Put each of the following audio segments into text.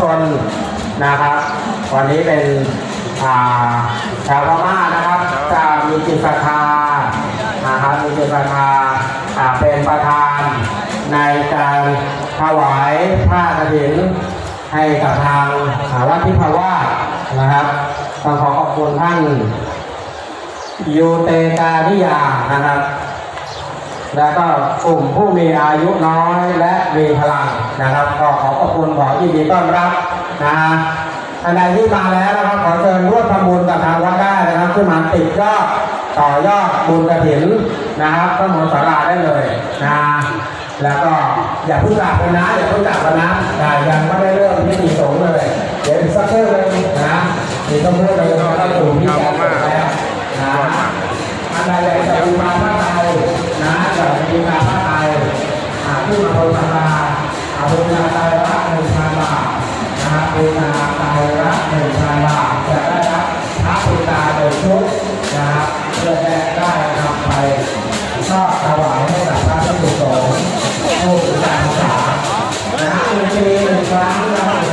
ชนนะครับ วันนี้เป็นาชาวพม่านะครับจะมีจิตศรัทธานะครับมีจิตศรัทธาเป็นประธานในการถวายผ้ากฐินให้กับทางอาวัดทิพาวาสนะครับต้องขอขอบคุณท่านยูเตกานิยานะครับ แล้วก็กลุ่มผู้มีอายุน้อยและมีพลังนะครับ ก็ขอข คุณขอยินดีต้อนรับนะฮะท่านใดที่มาแล้วนะครับขอเชิญร่วมทำบุญกับทางวัดได้นะครับขึ้นมาติดยอดต่อยอดบุญกระถินนะครับก็หมดสาราได้เลยนะแล้วก็อย่าเพิ่งกลับกันนะอย่าเพิ่งกลับกันนะนะยัง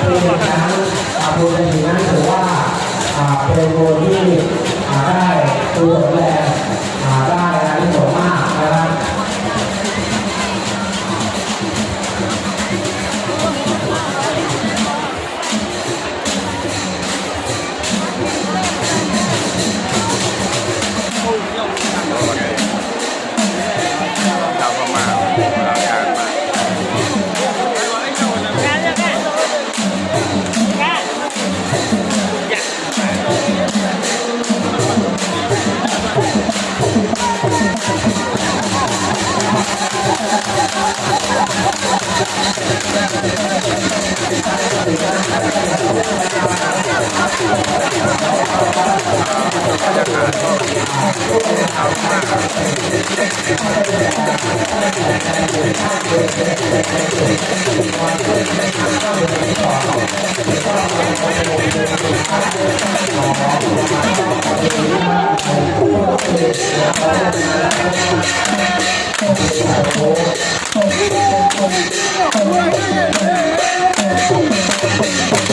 นะครับหนึ่งปีนะครับอาบุญในที่นั้นถือว่าเป็นบุญที่ได้ตัวแรง การ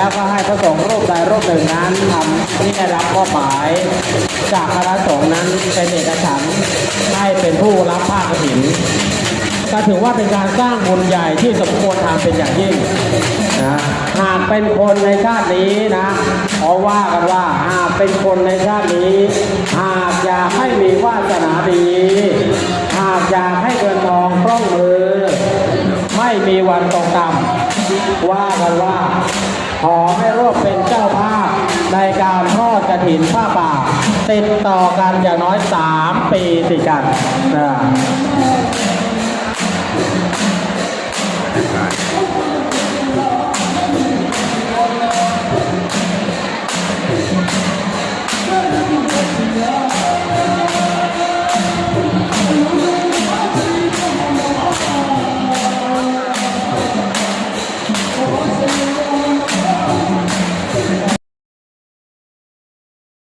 แล้วก็ให้พระสงฆ์รูปใดรูปหนึ่งนั้นทำที่ได้รับมอบหมาย จากคณะสงฆ์นั้นเป็นเอกฉันท์ให้เป็นผู้รับผ้ากฐินก็ถือว่าเป็นการสร้างบุญใหญ่ที่สมควรทำเป็นอย่างยิ่งนะหากเป็นคนในชาตินี้นะเพราะว่ากันว่าหากเป็นคนในชาตินี้ หากอยากให้มีวาสนาดี หากอยากให้เงินทองคล่องมือ ไม่มีวันตกต่ำว่ากันว่า ขอให้ร่วมเป็นเจ้าภาพในการทอดกระถินผ้าป่า ติดต่อกันอย่างน้อย 3 ปีติดกันนะ